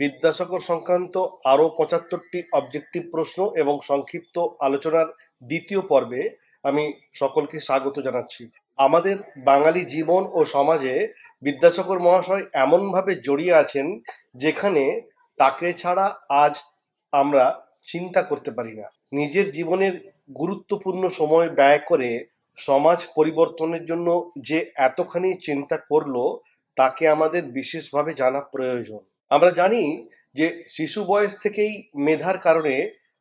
বিদ্যাসাগর সংক্রান্ত আরও পঁচাত্তরটি অবজেক্টিভ প্রশ্ন এবং সংক্ষিপ্ত আলোচনার দ্বিতীয় পর্বে আমি সকলকে স্বাগত জানাচ্ছি। আমাদের বাঙালি জীবন ও সমাজে বিদ্যাসাগর মহাশয় এমনভাবে জড়িয়ে আছেন যেখানে তাকে ছাড়া আজ আমরা চিন্তা করতে পারি না। নিজের জীবনের গুরুত্বপূর্ণ সময় ব্যয় করে সমাজ পরিবর্তনের জন্য যে এতখানি চিন্তা করল, তাকে আমাদের বিশেষভাবে জানা প্রয়োজন। আমরা জানি যে শিশু বয়স থেকেই মেধার কারণে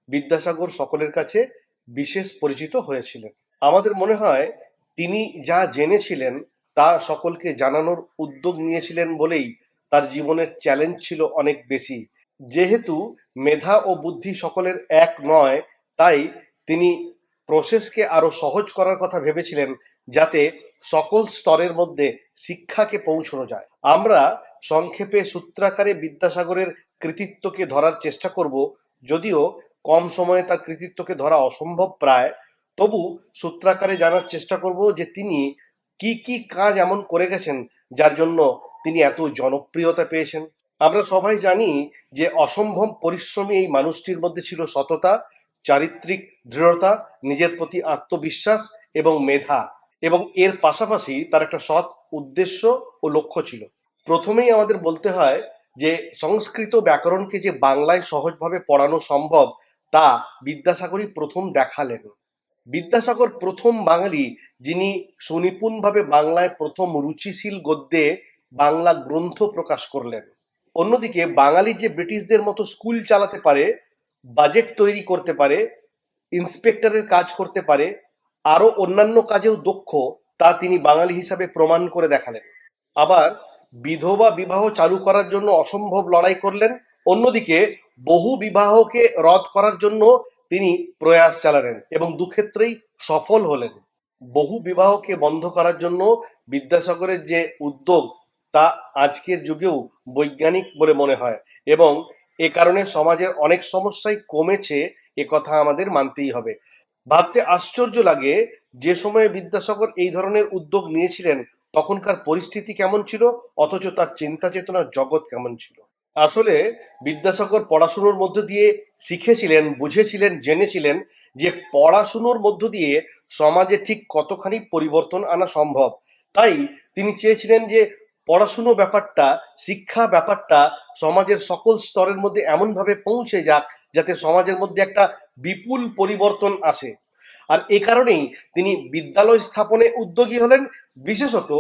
বিদ্যাসাগর সকলের কাছে বিশেষ পরিচিত হয়েছিলেন। আমাদের মনে হয় তিনি যা জেনেছিলেন তা সকলকে জানানোর উদ্যোগ নিয়েছিলেন বলেই তার জীবনের চ্যালেঞ্জ ছিল অনেক বেশি। যেহেতু মেধা ও বুদ্ধি সকলের এক নয়, তাই তিনি প্রসেসকে আরও সহজ করার কথা ভেবেছিলেন যাতে সকল স্তরের মধ্যে শিক্ষাকে পৌঁছানো যায়। আমরা সংক্ষেপে সূত্রাকারে বিদ্যাসাগরের কৃতিত্বকে ধরার চেষ্টা করব, যদিও কম সময়ে তার কৃতিত্বকে ধরা অসম্ভব প্রায়। তবু সূত্রাকারে জানার চেষ্টা করব যে তিনি কি কি কাজ এমন করে গেছেন যার জন্য তিনি এত জনপ্রিয়তা পেয়েছেন। আমরা সবাই জানি যে অসম্ভব পরিশ্রমী এই মানুষটির মধ্যে ছিল সততা, চারিত্রিক দৃঢ়তা, নিজের প্রতি আত্মবিশ্বাস এবং মেধা। এবং এর পাশাপাশি তার একটা সৎ উদ্দেশ্য ও লক্ষ্য ছিল। প্রথমেই আমাদের বলতে হয় যে, সংস্কৃত ব্যাকরণকে যে বাংলায় সহজভাবে পড়ানো সম্ভব, তা বিদ্যাসাগরই প্রথম দেখালেন। বিদ্যাসাগর প্রথম বাঙালি, যিনি সুনিপুণভাবে বাংলায় প্রথম রুচিশীল গদ্যে বাংলা গ্রন্থ প্রকাশ করলেন। অন্যদিকে, বাঙালি যে ব্রিটিশদের মতো স্কুল চালাতে পারে, বাজেট তৈরি করতে পারে, ইন্সপেক্টরের কাজ করতে পারে আরও অন্যান্য কাজেও দক্ষ তা তিনি বাঙালি হিসাবে প্রমাণ করে দেখালেন। আবার বিধবা বিবাহ চালু করার জন্য অসম্ভব লড়াই করলেন, অন্যদিকে বহু বিবাহকে রদ করার জন্য তিনি প্রয়াস চালালেন এবং দুক্ষেত্রেই সফল হলেন। বহু বিবাহকে বন্ধ করার জন্য বিদ্যাসাগরের যে উদ্যোগ তা আজকের যুগেও বৈজ্ঞানিক বলে মনে হয় এবং এ কারণে সমাজের অনেক সমস্যাই কমেছে, এ কথা আমাদের মানতেই হবে। ভাবতে আশ্চর্য লাগে যে সময়ে বিদ্যাসাগর এই ধরনের উদ্যোগ নিয়েছিলেন, তখনকার পরিস্থিতি কেমন ছিল, অথচ তার চিন্তা চেতনার জগৎ কেমন ছিল। আসলে বিদ্যাসাগর পড়াশুনোর মধ্য দিয়ে শিখেছিলেন, বুঝেছিলেন, জেনেছিলেন যে পড়াশুনোর মধ্য দিয়ে সমাজে ঠিক কতখানি পরিবর্তন আনা সম্ভব। তাই তিনি চেয়েছিলেন যে পড়াশুনো ব্যাপারটা, শিক্ষা ব্যাপারটা সমাজের সকল স্তরের মধ্যে এমন ভাবে পৌঁছে যাক যাতে সমাজের মধ্যে একটা বিপুল পরিবর্তন আসে। আর এ কারণেই তিনি বিদ্যালয় স্থাপনে উদ্যোগী হলেন, বিশেষত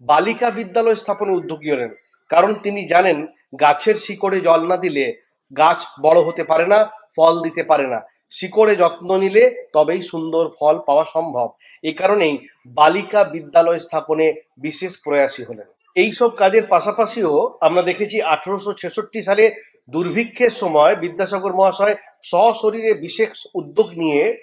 বালিকা বিদ্যালয় স্থাপনে উদ্যোগী হলেন। কারণ তিনি জানেন, গাছের শিকড়ে জল না দিলে গাছ বড় হতে পারে না, ফল দিতে পারে না। শিকড়ে যত্ন নিলে তবেই সুন্দর ফল পাওয়া সম্ভব। এই কারণেই বালিকা বিদ্যালয় স্থাপনে বিশেষ প্রয়াসী হলেন। এইসব কাজের পাশাপাশিও আমরা দেখেছি, আঠারোশো ছেষট্টি সালে দুর্ভিক্ষের সময় বিদ্যাসাগর মহাশয় সশরীরে বিশেষ উদ্যোগ নিয়ে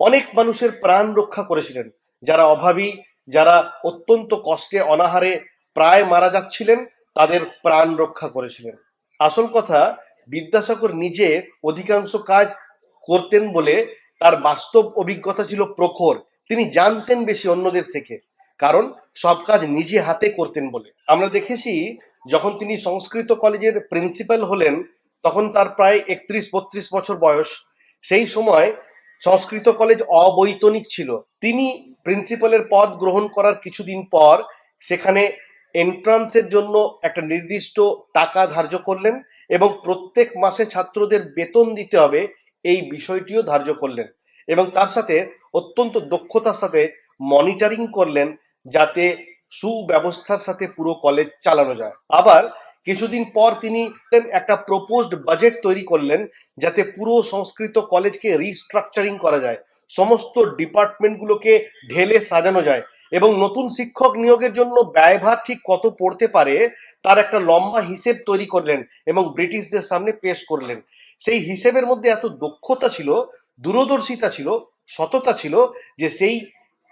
অনেক মানুষের প্রাণ রক্ষা করেছিলেন। যারা অভাবী, যারা অত্যন্ত কষ্টে, অনাহারে প্রায় মারা যাচ্ছিলেন, তাদের প্রাণ রক্ষা করেছিলেন। আসল কথা, বিদ্যাসাগর নিজে অধিকাংশ কাজ করতেন বলে তার বাস্তব অভিজ্ঞতা ছিল প্রখর। তিনি জানতেন বেশি অন্যদের থেকে। কারণ সব কাজ নিজে হাতে করতেন বলে। আমরা দেখেছি যখন তিনি সংস্কৃত কলেজের প্রিন্সিপাল হলেন, তখন তার প্রায় একত্রিশ, বত্রিশ বছর বয়স। সেই সময় সংস্কৃত কলেজ অবৈতনিক ছিল। তিনি প্রিন্সিপালের পদ গ্রহণ করার কিছুদিন পর সেখানে এন্ট্রান্সের জন্য একটা নির্দিষ্ট টাকা ধার্য করলেন এবং প্রত্যেক মাসে ছাত্রদের বেতন দিতে হবে এই বিষয়টিও ধার্য করলেন। এবং তার সাথে অত্যন্ত দক্ষতার সাথে মনিটরিং করলেন যাতে সুব্যবস্থার সাথে পুরো কলেজ চালানো যায়। আবার কিছুদিন পর তিনি একটা প্রপোজড বাজেট তৈরি করলেন যাতে পুরো সংস্কৃত কলেজকে রিস্ট্রাকচারিং করা যায়। সমস্ত ডিপার্টমেন্টগুলোকে ঢেলে সাজানো যায় এবং নতুন শিক্ষক নিয়োগের জন্য ব্যয়ভার ঠিক কত পড়তে পারে তার একটা লম্বা হিসেব তৈরি করলেন এবং ব্রিটিশদের সামনে পেশ করলেন। সেই হিসেবের মধ্যে এত দক্ষতা ছিল, দূরদর্শিতা ছিল, সততা ছিল যে সেই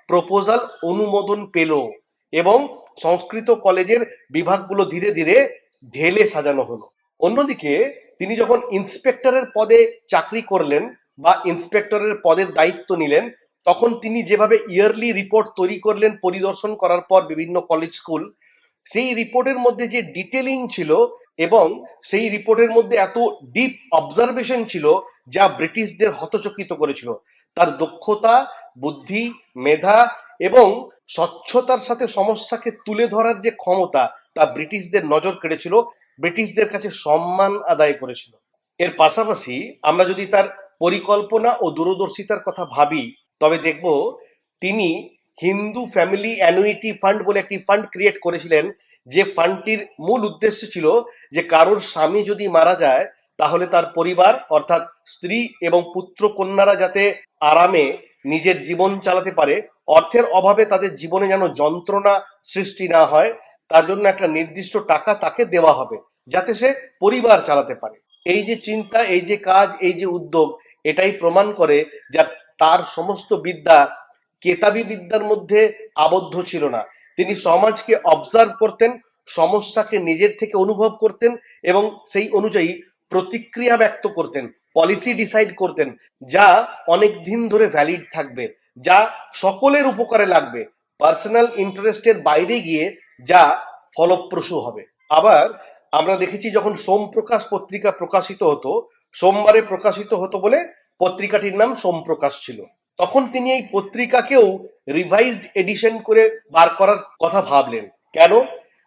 প্রপোজাল অনুমোদন পেল এবং সংস্কৃত কলেজের বিভাগগুলো ধীরে ধীরে ঢেলে সাজানো হলো। অন্যদিকে তিনি যখন ইন্সপেক্টরের পদে চাকরি করলেন বা ইন্সপেক্টরের পদের দায়িত্ব নিলেন, তখন তিনি যেভাবে ইয়ারলি রিপোর্ট তৈরি করলেন, পরিদর্শন করার পর বিভিন্ন কলেজ স্কুল সেই রিপোর্টের মধ্যে যে ডিটেলিং ছিল এবং সেই রিপোর্টের মধ্যে এত ডিপ অবজারভেশন ছিল যা ব্রিটিশদের হতচকিত করেছিল। তার দক্ষতা, বুদ্ধি, মেধা এবং স্বচ্ছতার সাথে সমস্যাকে তুলে ধরার যে ক্ষমতা তা ব্রিটিশদের নজর কেড়েছিল, ব্রিটিশদের কাছে সম্মান আদায় করেছিল। এর পাশাপাশি আমরা যদি তার পরিকল্পনা ও দূরদর্শিতার কথা ভাবি, তবে দেখব তিনি হিন্দু ফ্যামিলি অ্যানুইটি ফান্ড বলে একটি ফান্ড ক্রিয়েট করেছিলেন, যে ফান্ডটির মূল উদ্দেশ্য ছিল যে কারোর স্বামী যদি মারা যায়, তাহলে তার পরিবার, অর্থাৎ স্ত্রী এবং পুত্র কন্যারা যাতে আরামে নিজের জীবন চালাতে পারে, অর্থের অভাবে তাদের জীবনে যেন যন্ত্রণা সৃষ্টি না হয়, তার জন্য একটা নির্দিষ্ট টাকা তাকে দেওয়া হবে, যাতে সে পরিবার চালাতে পারে। এই যে চিন্তা, এই যে কাজ, এই যে উদ্যোগ, এটাই প্রমাণ করে যা তার সমস্ত বিদ্যা কেতাবি বিদ্যার মধ্যে আবদ্ধ ছিল না। তিনি সমাজকে অবজার্ভ করতেন, সমস্যাকে নিজের থেকে অনুভব করতেন এবং সেই অনুযায়ী প্রতিক্রিয়া ব্যক্ত করতেন পলিসি ডিসাইড করতেন যা অনেক দিন ধরে ভ্যালিড থাকবে, যা সকলের উপকারে লাগবে পার্সোনাল ইন্টারেস্টের বাইরে গিয়ে যা ফলপ্রসূ হবে। আবার আমরা দেখেছি যখন সোমপ্রকাশ পত্রিকা প্রকাশিত হতো, সোমবারে প্রকাশিত হতো বলে পত্রিকাটির নাম সোমপ্রকাশ ছিল। তখন তিনি এই পত্রিকাকেও রিভাইজড এডিশন করে বার করার কথা ভাবলেন। কেন?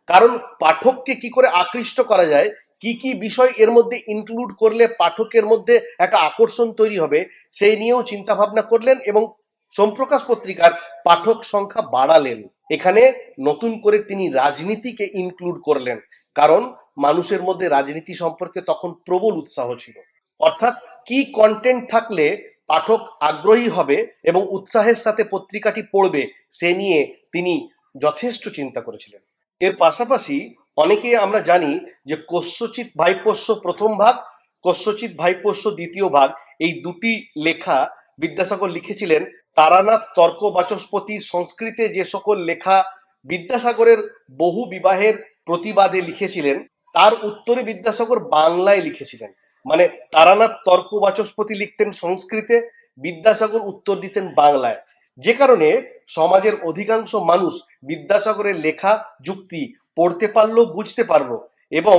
কারণ পাঠককে কি করে আকৃষ্ট করা যায়, কি কি বিষয় এর মধ্যে ইনক্লুড করলে পাঠকের মধ্যে একটা আকর্ষণ তৈরি হবে, সেই নিয়েও চিন্তা ভাবনা করলেন এবং সোমপ্রকাশ পত্রিকার পাঠক সংখ্যা বাড়ালেন। এখানে নতুন করে তিনি রাজনীতিকে ইনক্লুড করলেন, কারণ মানুষের মধ্যে রাজনীতি সম্পর্কে তখন প্রবল উৎসাহ ছিল। অর্থাৎ কি কন্টেন্ট থাকলে পাঠক আগ্রহী হবে এবং উৎসাহের সাথে পত্রিকাটি পড়বে, সে নিয়ে তিনি যথেষ্ট চিন্তা করেছিলেন। এর পাশাপাশি অনেকে আমরা জানি যে কস্যচিৎ ভাইপোষ্য প্রথম ভাগ, কস্যচিৎ ভাইপোষ্য দ্বিতীয় ভাগ এই দুটি লেখা বিদ্যাসাগর লিখেছিলেন তারানাথ তর্ক বাচস্পতি সংস্কৃতে যে সকল লেখা বিদ্যাসাগরের বহু বিবাহের প্রতিবাদে লিখেছিলেন, তার উত্তরে বিদ্যাসাগর বাংলায় লিখেছিলেন। মানে তারানাথ তর্ক বাচস্পতি লিখতেন সংস্কৃতে, বিদ্যাসাগর উত্তর দিতেন বাংলায়। যে কারণে সমাজের অধিকাংশ মানুষ বিদ্যাসাগরের লেখা, যুক্তি পড়তে পারল, বুঝতে পারল এবং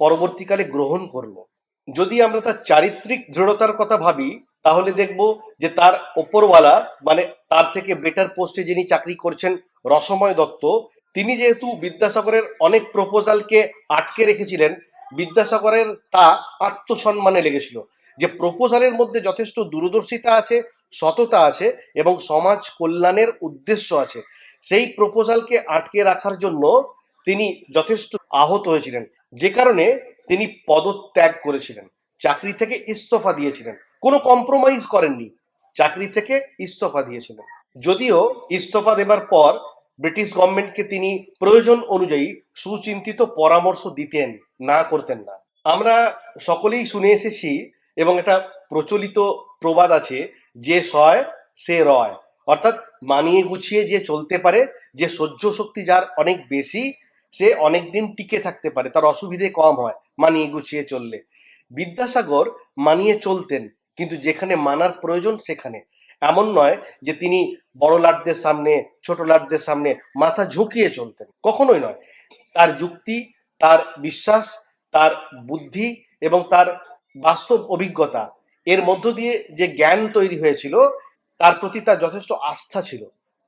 পরবর্তীকালে গ্রহণ করল। যদি আমরা তার চারিত্রিক দৃঢ়তার কথা ভাবি, তাহলে দেখব যে তার ওপরওয়ালা মানে তার থেকে বেটার পোস্টে যিনি চাকরি করছেন রসময় দত্ত, তিনি যেহেতু বিদ্যাসাগরের অনেক প্রপোজালকে আটকে রেখেছিলেন বিদ্যাসাগরের তা আত্মসম্মানে লেগেছিল। যে প্রপোজালের মধ্যে যথেষ্ট দূরদর্শিতা আছে, সততা আছে এবং সমাজ কল্যাণের উদ্দেশ্য আছে, সেই প্রপোজালকে আটকে রাখার জন্য তিনি যথেষ্ট আহত হয়েছিলেন। যে কারণে তিনি পদত্যাগ করেছিলেন, চাকরি থেকে ইস্তফা দিয়েছিলেন। কোনো কম্প্রোমাইজ করেননি, চাকরি থেকে ইস্তফা দিয়েছিলেন। যদিও ইস্তফা দেবার পর ব্রিটিশ গভর্নমেন্টকে তিনি প্রয়োজন অনুযায়ী সুচিন্তিত পরামর্শ দিতেন, না করতেন না। আমরা সকলেই শুনে এসেছি এবং এটা প্রচলিত প্রবাদ আছে, যে সয়, সে রয়। অর্থাৎ মানিয়ে গুছিয়ে যে চলতে পারে, যে সহ্য শক্তি যার অনেক বেশি, সে অনেক দিন টিকে থাকতে পারে, তার অসুবিধে কম হয় মানিয়ে গুছিয়ে চললে। বিদ্যাসাগর মানিয়ে চলতেন, কিন্তু যেখানে মানার প্রয়োজন সেখানে। এমন নয় যে তিনি বড় লাটদের সামনে, ছোট লাটদের সামনে মাথা ঝুঁকিয়ে চলতেন। কখনোই নয়। তার যুক্তি, তার বিশ্বাস, তার বুদ্ধি এবং তার বাস্তব অভিজ্ঞতা, এর মধ্য দিয়ে যে জ্ঞান তৈরি হয়েছিল, তার প্রতি তার যথেষ্ট আস্থা ছিল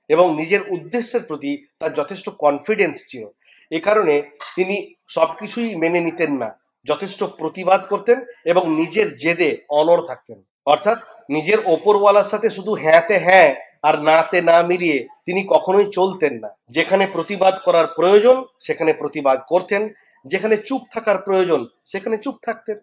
এবং নিজের উদ্দেশ্যের প্রতি তার যথেষ্ট কনফিডেন্স ছিল। এ কারণে তিনি সবকিছুই মেনে নিতেন না, যথেষ্ট প্রতিবাদ করতেন এবং নিজের জেদে অনড় থাকতেন। অর্থাৎ নিজের ওপরওয়ালার সাথে শুধু হ্যাঁতে হ্যাঁ আর নাতে না মিলিয়ে তিনি কখনোই চলতেন না। যেখানে প্রতিবাদ করার প্রয়োজন, সেখানে প্রতিবাদ করতেন। যেখানে চুপ থাকার প্রয়োজন, সেখানে চুপ থাকতেন।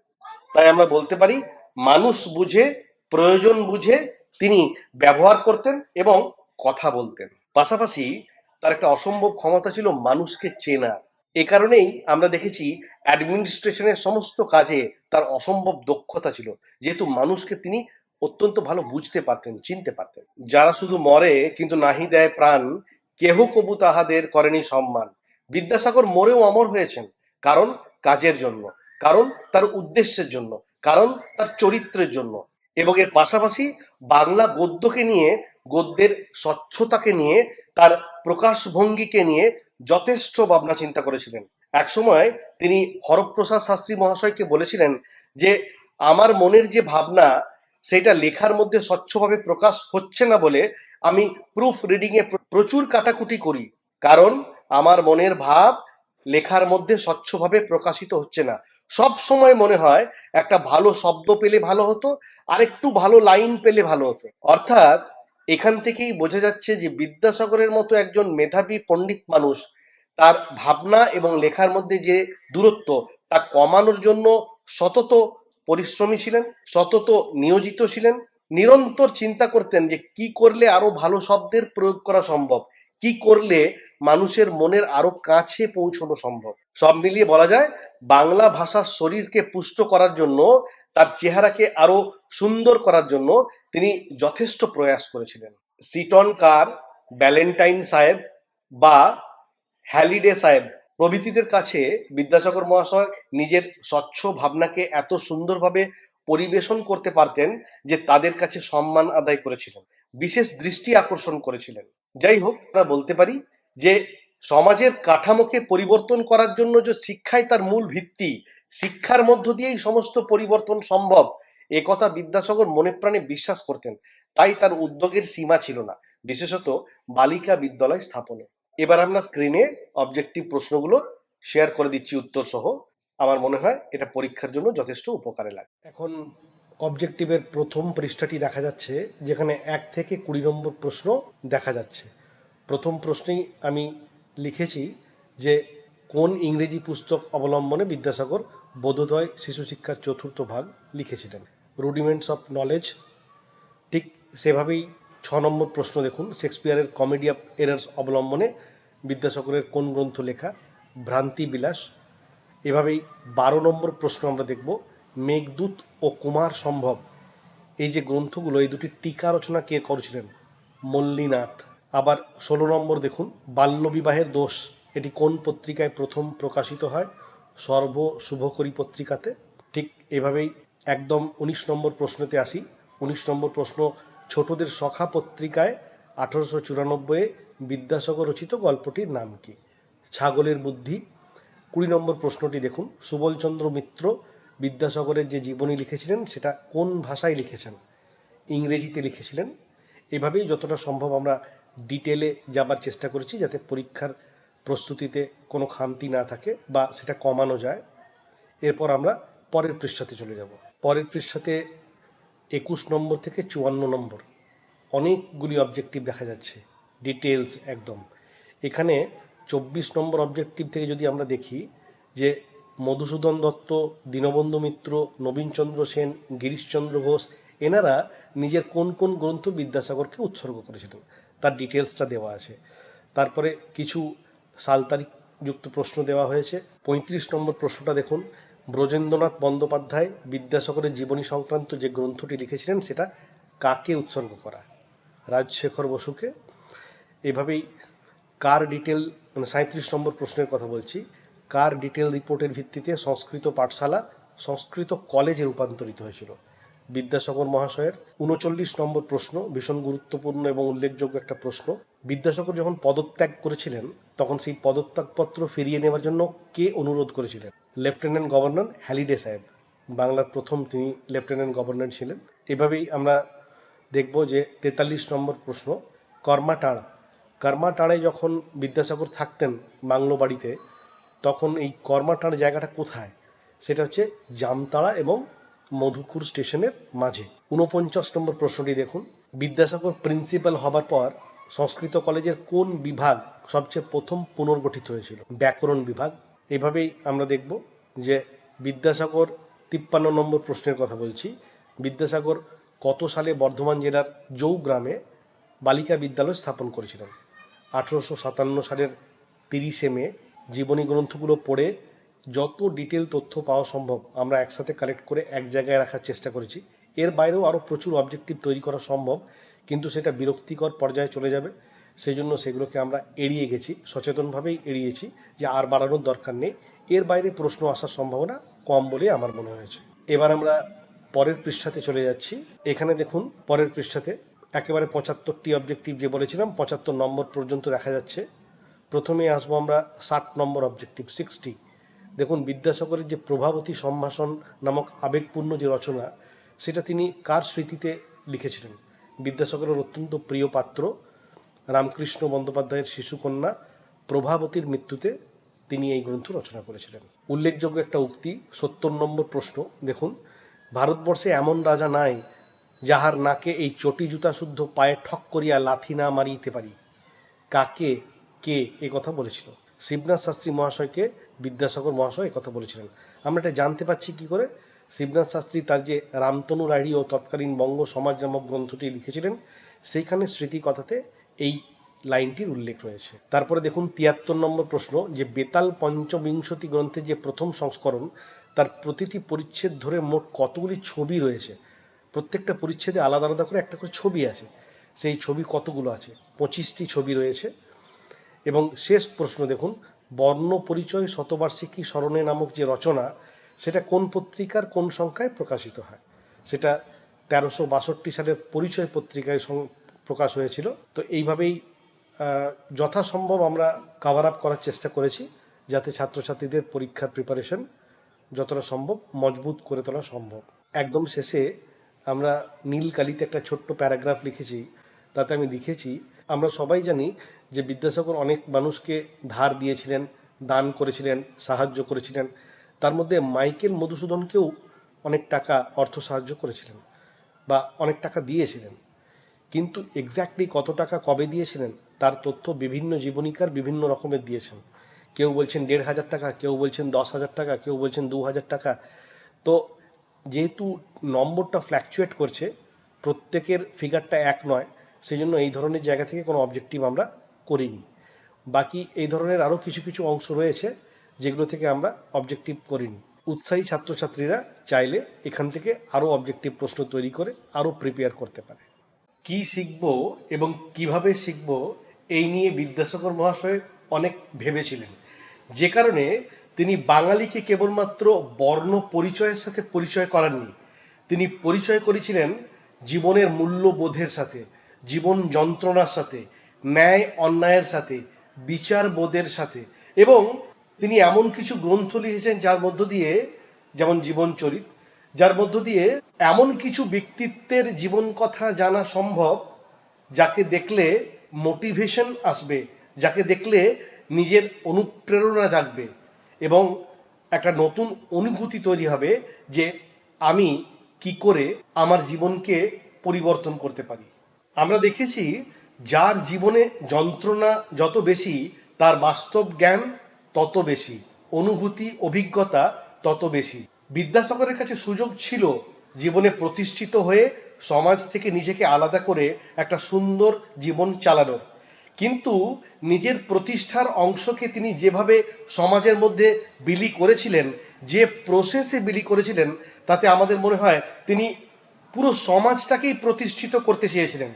তাই আমরা বলতে পারি, মানুষ বুঝে, প্রয়োজন বুঝে তিনি ব্যবহার করতেন এবং কথা বলতেন। পাশাপাশি তার একটা অসম্ভব ক্ষমতা ছিল মানুষকে চেনার এ কারণেই আমরা দেখেছি অ্যাডমিনিস্ট্রেশনের সমস্ত কাজে তার অসম্ভব দক্ষতা ছিল। যেহেতু মানুষকে তিনি অত্যন্ত ভালো বুঝতে পারতেন, চিনতে পারতেন। যারা শুধু মরে কিন্তু নাহি দেয় প্রাণ, কেহ কবু তাহাদের করেনি সম্মান। বিদ্যাসাগর মরেও অমর হয়েছেন কারণ কাজের জন্য, কারণ তার উদ্দেশ্যের জন্য, কারণ তার চরিত্রের জন্য এবং এর পাশাপাশি বাংলা গদ্যকে নিয়ে, গদ্যের স্বচ্ছতাকে নিয়ে, তার প্রকাশভঙ্গিকে নিয়ে যথেষ্ট ভাবনা চিন্তা করেছিলেন। একসময় তিনি হরপ্রসাদ শাস্ত্রী মহাশয়কে বলেছিলেন যে, আমার মনের যে ভাবনা সেটা লেখার মধ্যে স্বচ্ছভাবে প্রকাশ হচ্ছে না বলে আমি প্রুফ রিডিং এ প্রচুর কাটাকুটি করি। কারণ আমার মনের ভাব লেখার মধ্যে স্বচ্ছভাবে প্রকাশিত হচ্ছে না। সব সময় মনে হয় একটা ভালো শব্দ পেলে ভালো হতো আর একটু ভালো লাইন পেলে ভালো হতো। অর্থাৎ এখান থেকেই বোঝা যাচ্ছে যে বিদ্যাসাগরের মতো একজন মেধাবী পণ্ডিত মানুষ, তার ভাবনা এবং লেখার মধ্যে যে দূরত্ব, তা কমানোর জন্য সতত পরিশ্রমী ছিলেন, সতত নিয়োজিত ছিলেন, নিরন্তর চিন্তা করতেন যে কি করলে আরও ভালো শব্দের প্রয়োগ করা সম্ভব? কি করলে মানুষের মনের আরও কাছে পৌঁছানো সম্ভব? সব মিলিয়ে বলা যায়, বাংলা ভাষার শরীরকে পুষ্ট করার জন্য, তার চেহারাকে আরও সুন্দর করার জন্য তিনি যথেষ্ট প্রয়াস করেছিলেন। সিটন কার ব্যালেন্টাইন সাহেব বা হ্যালিডে সাহেব প্রভৃতিদের কাছে বিদ্যাসাগর মহাশয় নিজের স্বচ্ছ ভাবনাকে এত সুন্দরভাবে পরিবেশন করতে পারতেন যে তাদের কাছে সম্মান আদায় করেছিলেন, বিশেষ দৃষ্টি আকর্ষণ করেছিলেন। যাই হোক, আমরা বলতে পারি যে সমাজের কাঠামোকে পরিবর্তন করার জন্য যে শিক্ষাই তার মূল ভিত্তি, শিক্ষার মধ্য দিয়েই সমস্ত পরিবর্তন সম্ভব, এ কথা বিদ্যাসাগর মনে প্রাণে বিশ্বাস করতেন। তাই তার উদ্যোগের সীমা ছিল না, বিশেষত বালিকা বিদ্যালয় স্থাপনে। এবার আমরা স্ক্রিনে অবজেক্টিভ প্রশ্নগুলো শেয়ার করে দিচ্ছি, উত্তর সহ। আমার মনে হয় এটা পরীক্ষার জন্য যথেষ্ট উপকারে লাগে। এখন অবজেক্টিভের প্রথম পৃষ্ঠাটি দেখা যাচ্ছে, যেখানে এক থেকে কুড়ি নম্বর প্রশ্ন দেখা যাচ্ছে। প্রথম প্রশ্নেই আমি লিখেছি যে, কোন ইংরেজি পুস্তক অবলম্বনে বিদ্যাসাগর বোধোদয় শিশু শিক্ষার চতুর্থ ভাগ লিখেছিলেন? রুডিমেন্টস অফ নলেজ ঠিক সেভাবেই ছ নম্বর প্রশ্ন দেখুন। শেক্সপিয়ারের কমেডি অফ এরার্স অবলম্বনে বিদ্যাসাগরের কোন গ্রন্থ লেখা ভ্রান্তি বিলাস এভাবেই বারো নম্বর প্রশ্ন আমরা দেখব, মেঘদূত ও কুমার সম্ভব। এই যে গ্রন্থগুলো, এই দুটি টিকা রচনা কে করেছিলেন? মল্লিনাথ। আবার ষোলো নম্বর দেখুন, বাল্যবিবাহের দোষ, এটি কোন পত্রিকায় প্রথম প্রকাশিত হয়? সর্ব শুভকরী পত্রিকাতে। ঠিক এভাবেই একদম উনিশ নম্বর প্রশ্নতে আসি। উনিশ নম্বর প্রশ্ন ছোটদের সখা পত্রিকায় আঠারোশো চুরানব্বই বিদ্যাসাগর রচিত গল্পটির নাম কি? ছাগলের বুদ্ধি। কুড়ি নম্বর প্রশ্নটি দেখুন। সুবলচন্দ্র মিত্র বিদ্যাসাগরের যে জীবনী লিখেছিলেন, সেটা কোন ভাষায় লিখেছেন? ইংরেজিতে লিখেছিলেন। এভাবেই যতটা সম্ভব আমরা ডিটেলে যাবার চেষ্টা করেছি যাতে পরীক্ষার প্রস্তুতিতে কোনো খামতি না থাকে বা সেটা কমানো যায়। এরপর আমরা পরের পৃষ্ঠাতে চলে যাব। পরের পৃষ্ঠাতে একুশ নম্বর থেকে চুয়ান্ন নম্বর। অনেকগুলি অবজেক্টিভ দেখা যাচ্ছে। ডিটেলস একদম। এখানে চব্বিশ নম্বর অবজেক্টিভ থেকে যদি আমরা দেখি যে মধুসূদন দত্ত, দীনবন্ধু মিত্র, নবীনচন্দ্র সেন, গিরিশচন্দ্র ঘোষ, এনারা নিজের কোন কোন গ্রন্থ বিদ্যাসাগরকে উৎসর্গ করেছিলেন, তার ডিটেলসটা দেওয়া আছে। তারপরে কিছু সাল তারিখ যুক্ত প্রশ্ন দেওয়া হয়েছে। পঁয়ত্রিশ নম্বর প্রশ্নটা দেখুন। ব্রজেন্দ্রনাথ বন্দ্যোপাধ্যায় বিদ্যাসাগরের জীবনী সংক্রান্ত যে গ্রন্থটি লিখেছিলেন, সেটা কাকে উৎসর্গ করা? রাজশেখর বসুকে। এভাবেই কার ডিটেল মানে সাঁত্রিশ নম্বর প্রশ্নের কথা বলছি, কার ডিটেল রিপোর্টের ভিত্তিতে সংস্কৃত পাঠশালা, সংস্কৃত কলেজে রূপান্তরিত হয়েছিল? বিদ্যাসাগর মহাশয়ের উনচল্লিশ নম্বর প্রশ্ন, ভীষণ গুরুত্বপূর্ণ এবং উল্লেখযোগ্য একটা প্রশ্ন। বিদ্যাসাগর যখন পদত্যাগ করেছিলেন, তখন সেই পদত্যাগপত্র ফিরিয়ে নেওয়ার জন্য কে অনুরোধ করেছিলেন? লেফটেন্যান্ট গভর্নর হ্যালিডে সাহেব। বাংলার প্রথম তিনি লেফটেন্যান্ট গভর্নর ছিলেন। এভাবেই আমরা দেখব যে তেতাল্লিশ নম্বর প্রশ্ন কর্মাটাড় কর্মাটাড়ে যখন বিদ্যাসাগর থাকতেন বাংলো বাড়িতে, তখন এই কর্মাটাড় জায়গাটা কোথায়? সেটা হচ্ছে জামতাড়া এবং মধুপুর স্টেশনের মাঝে। উনপঞ্চাশ নম্বর প্রশ্নটি দেখুন। বিদ্যাসাগর প্রিন্সিপাল হবার পর সংস্কৃত কলেজের কোন বিভাগ সবচেয়ে প্রথম পুনর্গঠিত হয়েছিল? ব্যাকরণ বিভাগ এভাবেই আমরা দেখব যে বিদ্যাসাগর তিপ্পান্ন নম্বর প্রশ্নের কথা বলছি। বিদ্যাসাগর কত সালে বর্ধমান জেলার জৌ গ্রামে বালিকা বিদ্যালয় স্থাপন করেছিলেন? আঠেরোশো সাতান্ন সালের তিরিশে মে, জীবনী গ্রন্থগুলো পড়ে যত ডিটেল তথ্য পাওয়া সম্ভব আমরা একসাথে কালেক্ট করে এক জায়গায় রাখার চেষ্টা করেছি। এর বাইরেও আরও প্রচুর অবজেক্টিভ তৈরি করা সম্ভব, কিন্তু সেটা বিরক্তিকর পর্যায়ে চলে যাবে। সেই জন্য সেগুলোকে আমরা এড়িয়ে গেছি, সচেতনভাবেই এড়িয়েছি যে আর বাড়ানোর দরকার নেই। এর বাইরে প্রশ্ন আসার সম্ভাবনা কম বলে আমার মনে হয়েছে। এবার আমরা পরের পৃষ্ঠাতে চলে যাচ্ছি। এখানে দেখুন, পরের পৃষ্ঠাতে একেবারে পঁচাত্তরটি অবজেক্টিভ যে বলেছিলাম, পঁচাত্তর নম্বর পর্যন্ত দেখা যাচ্ছে। প্রথমে আসব আমরা ষাট নম্বর অবজেক্টিভ সিক্সটি দেখুন, বিদ্যাসাগরের যে প্রভাবতী সম্ভাষণ নামক আবেগপূর্ণ যে রচনা, সেটা তিনি কার স্মৃতিতে লিখেছিলেন? বিদ্যাসাগরের অত্যন্ত প্রিয় পাত্র রামকৃষ্ণ বন্দ্যোপাধ্যায়ের শিশুকন্যা প্রভাবতীর মৃত্যুতে তিনি এই গ্রন্থ রচনা করেছিলেন। উল্লেখযোগ্য একটা উক্তি, সত্তর নম্বর প্রশ্ন, দেখুন, ভারতবর্ষে এমন রাজা নাই যাহার নাকে এই চটি জুতা শুদ্ধ পায়ে ঠক করিয়া লাথি না মারিতে পারি। কাকে, কে এ কথা বলেছিল? শিবনাথ শাস্ত্রী মহাশয়কে বিদ্যাসাগর মহাশয় এ কথা বলেছিলেন। আমরা এটা জানতে পারছি কি করে? শিবনাথ শাস্ত্রী তার যে রামতনু রাঢ়ী ও তৎকালীন বঙ্গ সমাজ নামক গ্রন্থটি লিখেছিলেন, সেইখানে স্মৃতিকথাতে এই লাইনটির উল্লেখ রয়েছে। তারপরে দেখুন, তিয়াত্তর নম্বর প্রশ্ন, যে বেতাল পঞ্চবিংশতি গ্রন্থের যে প্রথম সংস্করণ, তার প্রতিটি পরিচ্ছেদ ধরে মোট কতগুলি ছবি রয়েছে? প্রত্যেকটা পরিচ্ছেদে আলাদা আলাদা করে একটা করে ছবি আছে। সেই ছবি কতগুলো আছে? পঁচিশটি ছবি রয়েছে। এবং শেষ প্রশ্ন দেখুন, বর্ণ পরিচয় শতবার্ষিকী স্মরণে নামক যে রচনা, সেটা কোন পত্রিকার কোন সংখ্যায় প্রকাশিত হয়? সেটা তেরোশো বাষট্টি সালের পরিচয় পত্রিকায় প্রকাশ হয়েছিল। তো এইভাবেই যথাসম্ভব আমরা কাভার আপ করার চেষ্টা করেছি যাতে ছাত্রছাত্রীদের পরীক্ষার প্রিপারেশন যতটা সম্ভব মজবুত করে তোলা সম্ভব। একদম শেষে আমরা নীল কালিতে একটা ছোট্ট প্যারাগ্রাফ লিখেছি, তাতে আমি লিখেছি, আমরা সবাই জানি যে বিদ্যাসাগর অনেক মানুষকে ধার দিয়েছিলেন, দান করেছিলেন, সাহায্য করেছিলেন। তার মধ্যে মাইকেল মধুসূদনকেও অনেক টাকা অর্থ সাহায্য করেছিলেন বা অনেক টাকা দিয়েছিলেন। কিন্তু এক্স্যাক্টলি কত টাকা কবে দিয়েছিলেন, তার তথ্য বিভিন্ন জীবনীকার বিভিন্ন রকমের দিয়েছেন। কেউ বলছেন দেড় হাজার টাকা, কেউ বলছেন দশ হাজার টাকা, কেউ বলছেন দু হাজার টাকা। তো যেহেতু নম্বরটা ফ্ল্যাকচুয়েট করছে, প্রত্যেকের ফিগারটা এক নয় সেই জন্য এই ধরনের জায়গা থেকে কোনো অবজেক্টিভ আমরা করিনি। বাকি এই ধরনের আরও কিছু কিছু অংশ রয়েছে, যেগুলো থেকে আমরা অবজেক্টিভ করিনি। উৎসাহী ছাত্রছাত্রীরা চাইলে এখান থেকে আরও অবজেক্টিভ প্রশ্ন তৈরি করে, আরও প্রিপেয়ার করতে পারে। কি শিখব এবং কীভাবে শিখব এই নিয়ে বিদ্যাসাগর মহাশয় অনেক ভেবেছিলেন। যে কারণে তিনি বাঙালিকে কেবলমাত্র বর্ণ পরিচয়ের সাথে পরিচয় করাননি। তিনি পরিচয় করেছিলেন জীবনের মূল্যবোধের সাথে, জীবন যন্ত্রণার সাথে, ন্যায় অন্যায়ের সাথে, বিচার বোধের সাথে এবং তিনি এমন কিছু গ্রন্থ লিখেছেন যার মধ্য দিয়ে যেমন জীবন চরিত যার মধ্য দিয়ে এমন কিছু ব্যক্তিত্বের জীবন কথা জানা সম্ভব যাকে দেখলে মোটিভেশন আসবে, যাকে দেখলে নিজের অনুপ্রেরণা জাগবে এবং একটা নতুন অনুভূতি তৈরি হবে যে আমি কি করে আমার জীবনকে পরিবর্তন করতে পারি। আমরা দেখেছি যার জীবনে যন্ত্রণা যত বেশি, তার বাস্তব জ্ঞান তত বেশি, অনুভূতি, অভিজ্ঞতা তত বেশি। বিদ্যাসাগরের কাছে সুযোগ ছিল জীবনে প্রতিষ্ঠিত হয়ে সমাজ থেকে নিজেকে আলাদা করে একটা সুন্দর জীবন চালানোর কিন্তু নিজের প্রতিষ্ঠার অংশকে তিনি যেভাবে সমাজের মধ্যে বিলি করেছিলেন, যে প্রসেসে বিলি করেছিলেন, তাতে আমাদের মনে হয় তিনি পুরো সমাজটাকেই প্রতিষ্ঠিত করতে চেয়েছিলেন।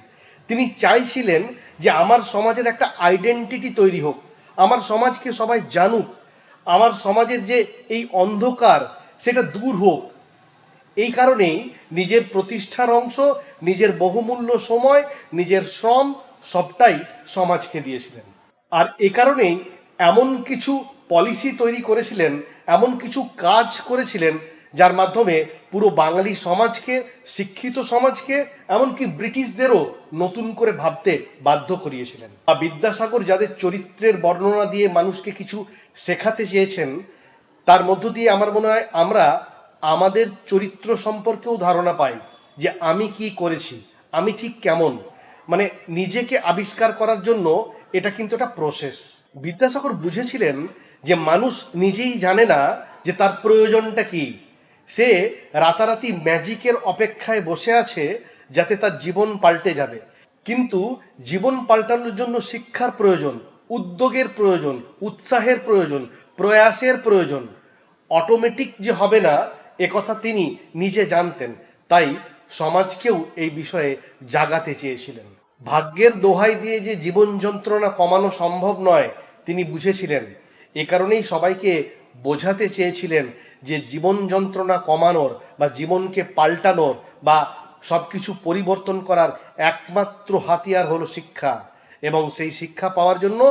তিনি চাইছিলেন যে আমার সমাজের একটা আইডেন্টিটি তৈরি হোক, আমার সমাজকে সবাই জানুক, আমার সমাজের যে এই অন্ধকার সেটা দূর হোক। এই কারণেই নিজের প্রতিষ্ঠার অংশ, নিজের বহুমূল্য সময়, নিজের শ্রম, সবটাই সমাজকে দিয়েছিলেন আর এ কারণেই এমন কিছু পলিসি তৈরি করেছিলেন, এমন কিছু কাজ করেছিলেন, যার মাধ্যমে পুরো বাঙালি সমাজকে, শিক্ষিত সমাজকে, এমনকি ব্রিটিশদেরও নতুন করে ভাবতে বাধ্য করিয়েছিলেন। বা বিদ্যাসাগর যাদের চরিত্রের বর্ণনা দিয়ে মানুষকে কিছু শেখাতে চেয়েছেন তার মধ্য দিয়ে আমার মনে হয় আমরা আমাদের চরিত্র সম্পর্কেও ধারণা পাই যে আমি কি করেছি, আমি ঠিক কেমন। মানে নিজেকে আবিষ্কার করার জন্য এটা কিন্তু একটা প্রসেস বিদ্যাসাগর বুঝেছিলেন যে মানুষ নিজেই জানে না যে তার প্রয়োজনটা কি। সে রাতারাতি ম্যাজিকের অপেক্ষায় বসে আছে যাতে তার জীবন পাল্টে যাবে। কিন্তু জীবন পাল্টানোর জন্য শিক্ষার প্রয়োজন। উদ্যোগের প্রয়োজন, উৎসাহের প্রয়োজন, প্রয়াসের প্রয়োজন। অটোমেটিক যে হবে না একথা তিনি নিজে জানতেন। তাই সমাজকেও এই বিষয়ে জাগাতে চেয়েছিলেন। ভাগ্যের দোহাই দিয়ে যে জীবন যন্ত্রণা কমানো সম্ভব নয়, তিনি বুঝেছিলেন। এ কারণেই সবাইকে বোঝাতে চেয়েছিলেন যে জীবন যন্ত্রণা কমানোর বা জীবনকে পাল্টানোর বা সবকিছু পরিবর্তন করার একমাত্র হাতিয়ার হলো শিক্ষা। এবং সেই শিক্ষা পাওয়ার জন্য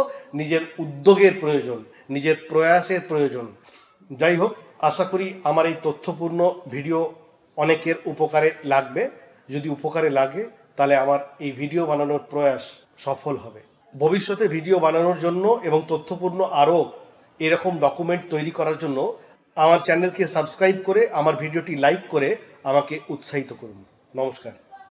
নিজের উদ্যোগের প্রয়োজন, নিজের প্রয়াসের প্রয়োজন। যাই হোক, আশা করি আমার এই তথ্যপূর্ণ ভিডিও অনেকের উপকারে লাগবে। যদি উপকারে লাগে, তাহলে আমার এই ভিডিও বানানোর প্রয়াস সফল হবে। ভবিষ্যতে ভিডিও বানানোর জন্য এবং তথ্যপূর্ণ আরও এরকম ডকুমেন্ট তৈরি করার জন্য আমার চ্যানেলকে সাবস্ক্রাইব করে, আমার ভিডিওটি লাইক করে আমাকে উৎসাহিত করুন। নমস্কার।